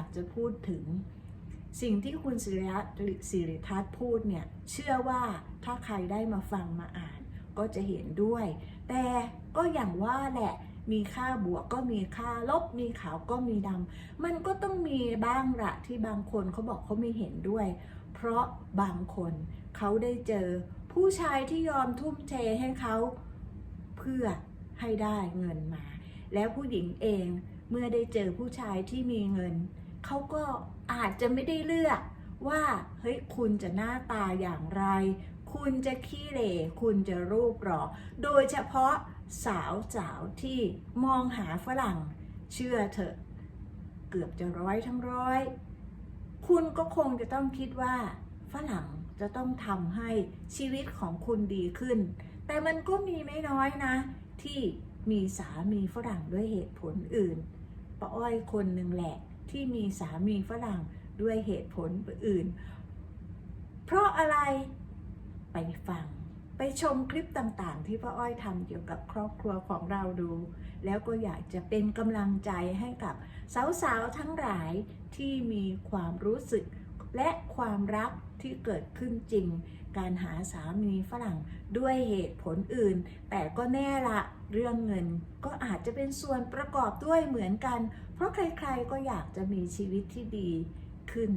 ากจะพูดถึง สิ่งที่คุณสิริรัตน์สิริทัศน์พูดเนี่ย เชื่อว่าถ้าใครได้มาฟังมาอ่าน ก็จะเห็นด้วย แต่ก็อย่างว่าแหละมีค่าบวกก็มีค่าลบมีขาวก็มีดำมันก็ต้องมีบ้างละที่บางคนเขาบอกเขาไม่เห็นด้วย เพราะบางคนเขาได้เจอผู้ชายที่ยอมทุ่มเทให้เขาเพื่อให้ได้เงินมา แล้วผู้หญิงเองเมื่อได้เจอผู้ชายที่มีเงิน เขาก็อาจจะไม่ได้เลือกว่าเฮ้ยคุณจะหน้าตาอย่างไร คุณจะขี้เหร่คุณจะรูปหล่อโดยเฉพาะสาวสาวที่มองหาฝรั่ง เชื่อเถอะ เกือบจะร้อยทั้งร้อย คุณก็คงจะต้องคิดว่า ฝรั่งจะต้องทำให้ชีวิตของคุณดีขึ้น แต่มันก็มีไม่น้อยนะ ที่มีสามีฝรั่งด้วยเหตุผลอื่นป้าอ้อยคนหนึ่งแหละ ที่มีสามีฝรั่งด้วยเหตุผลอื่น เพราะอะไรไปฟัง ไปชมคลิปต่างๆ ที่พ่ออ้อยทำเกี่ยวกับครอบครัวของเราดู แล้วก็อยากจะเป็นกำลังใจให้กับสาวๆทั้งหลายที่มีความรู้สึกและความรัก ที่เกิดขึ้นจริง การหาสามีฝรั่งด้วยเหตุผลอื่น แต่ก็แน่ละเรื่องเงินก็อาจจะเป็นส่วนประกอบด้วยเหมือนกัน เพราะใครๆก็อยากจะมีชีวิตที่ดีขึ้น